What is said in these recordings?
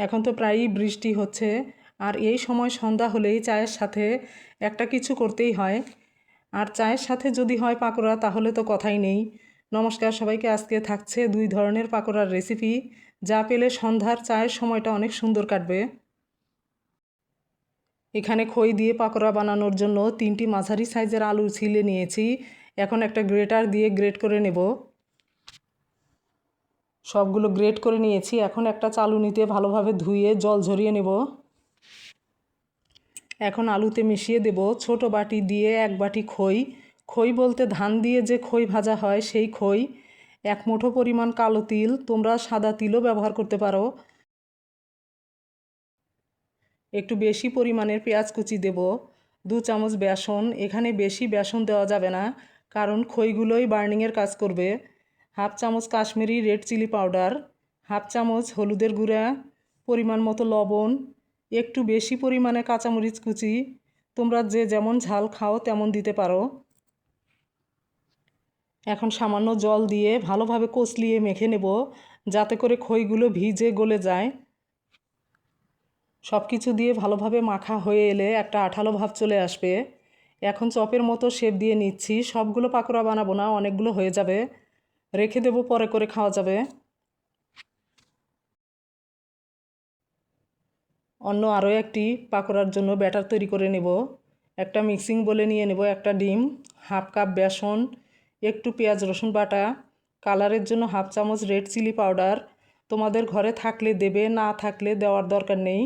এখন তো প্রায়ই বৃষ্টি হচ্ছে। আর এই সময় সন্ধ্যা হলেই চায়ের সাথে একটা কিছু করতেই হয়। আর চায়ের সাথে যদি হয় পাকোড়া, তাহলে তো কথাই নেই। নমস্কার, সবাইকে আজকে থাকছে দুই ধরনের পাকোড়ার রেসিপি। যা পেলে সন্ধ্যার চায়ের সময়টা অনেক সুন্দর কাটবে। এখানে খই দিয়ে পাকোড়া বানানোর জন্য তিনটি মাঝারি সাইজের আলু ছিলে নিয়েছি। এখন একটা গ্রেটার দিয়ে গ্রেট করে নেব। সবগুলো গ্রেট করে নিয়েছি। এখন একটা চালুনিতে ভালোভাবে ধুয়ে জল ঝরিয়ে নেব। এখন আলুতে মিশিয়ে দেব। ছোট বাটি দিয়ে এক বাটি খই। খই বলতে ধান দিয়ে যে খই ভাজা হয়, সেই খই। এক মুঠো পরিমাণ কালো তিল। তোমরা সাদা তিলও ব্যবহার করতে পারো। একটু বেশি পরিমাণের পেঁয়াজ কুচি দেব। দু চামচ বেসন। এখানে বেশি বেসন দেওয়া যাবে না, কারণ খইগুলোই বার্নিংয়ের কাজ করবে। হাফ চামচ Kashmiri red chilli powder, half চামচ হলুদের গুঁড়া, পরিমাণ মতো লবণ, একটু বেশি পরিমাণে কাঁচামরিচ কুচি। তোমরা যে যেমন ঝাল খাও তেমন দিতে পারো। এখন সামান্য জল দিয়ে ভালোভাবে কচলিয়ে মেখে নেব, যাতে করে খইগুলো ভিজে গলে যায়। সব কিছু দিয়ে ভালোভাবে মাখা হয়ে এলে একটা আঠালো ভাব চলে আসবে। এখন চপের মতো শেপ দিয়ে নিচ্ছি। সবগুলো পাকোড়া বানাবো না, অনেকগুলো হয়ে যাবে। রেখে দেবো, পরে করে খাওয়া যাবে। অন্য আরও একটি পাকোড়ার জন্য ব্যাটার তৈরি করে নেব। একটা মিক্সিং বলে নিয়ে নেব একটা ডিম, হাফ কাপ বেসন, একটু পেঁয়াজ, রসুন বাটা, কালারের জন্য হাফ চামচ রেড চিলি পাউডার। তোমাদের ঘরে থাকলে দেবে, না থাকলে দেওয়ার দরকার নেই।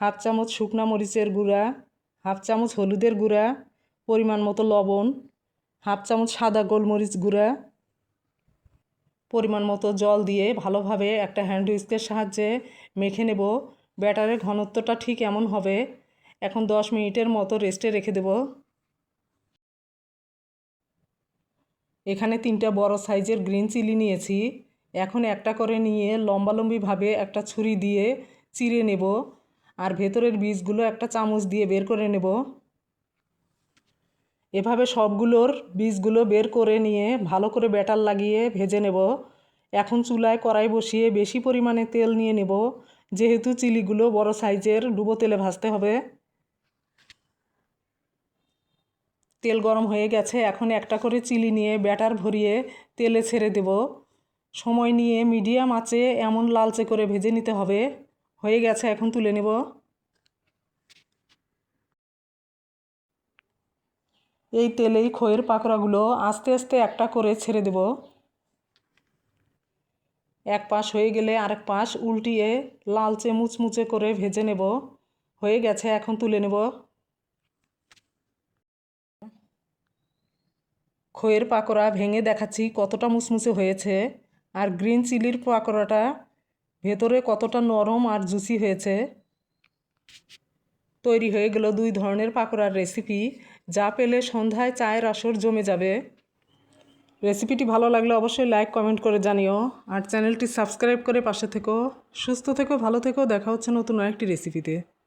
হাফ চামচ শুকনা মরিচের গুঁড়া, হাফ চামচ হলুদের গুঁড়া, পরিমাণ মতো লবণ, হাফ চামচ সাদা গোলমরিচ গুঁড়া পরিমাণ মতো জল দিয়ে ভালোভাবে একটা হ্যান্ড উইস্কের সাহায্যে মেখে নেব। ব্যাটারের ঘনত্বটা ঠিক এমন হবে। এখন দশ মিনিটের মতো রেস্টে রেখে দেব। এখানে তিনটা বড় সাইজের গ্রিন চিলি নিয়েছি। এখন একটা করে নিয়ে লম্বালম্বিভাবে একটা ছুরি দিয়ে চিড়ে নেব। আর ভেতরের বীজগুলো একটা চামচ দিয়ে বের করে নেব। এভাবে সবগুলোর বীজগুলো বের করে নিয়ে ভালো করে ব্যাটার লাগিয়ে ভেজে নেব। এখন চুলায় কড়াই বসিয়ে বেশি পরিমাণে তেল নিয়ে নেব। যেহেতু চিলিগুলো বড় সাইজের, ডুবো তেলে ভাজতে হবে। তেল গরম হয়ে গেছে, এখন একটা করে চিলি নিয়ে ব্যাটার ভরিয়ে তেলে ছেড়ে দেব। সময় নিয়ে মিডিয়াম আঁচে এমন লালচে করে ভেজে নিতে হবে। হয়ে গেছে, এখন তুলে নেব। এই তেলেই খইয়ের পাকোড়াগুলো আস্তে আস্তে একটা করে ছেড়ে দেব। এক পাশ হয়ে গেলে আরেক পাশ উল্টিয়ে লালচে মুচমুচে করে ভেজে নেব। হয়ে গেছে, এখন তুলে নেব। খইয়ের পাকোড়া ভেঙে দেখাচ্ছি কতটা মুচমুচে হয়েছে আর গ্রিন চিলির পাকোড়াটা ভেতরে কতটা নরম আর জুসি হয়েছে। তৈরি হয়ে গেল দুই ধরনের পাকোড়ার রেসিপি যা পেলে সন্ধ্যায় চায়ের আসর জমে যাবে। রেসিপিটি ভালো লাগলে অবশ্যই লাইক কমেন্ট করে জানিও। আর চ্যানেলটি সাবস্ক্রাইব করে পাশে থেকো। সুস্থ থেকো, ভালো থেকো। দেখা হচ্ছে নতুন একটি রেসিপিতে।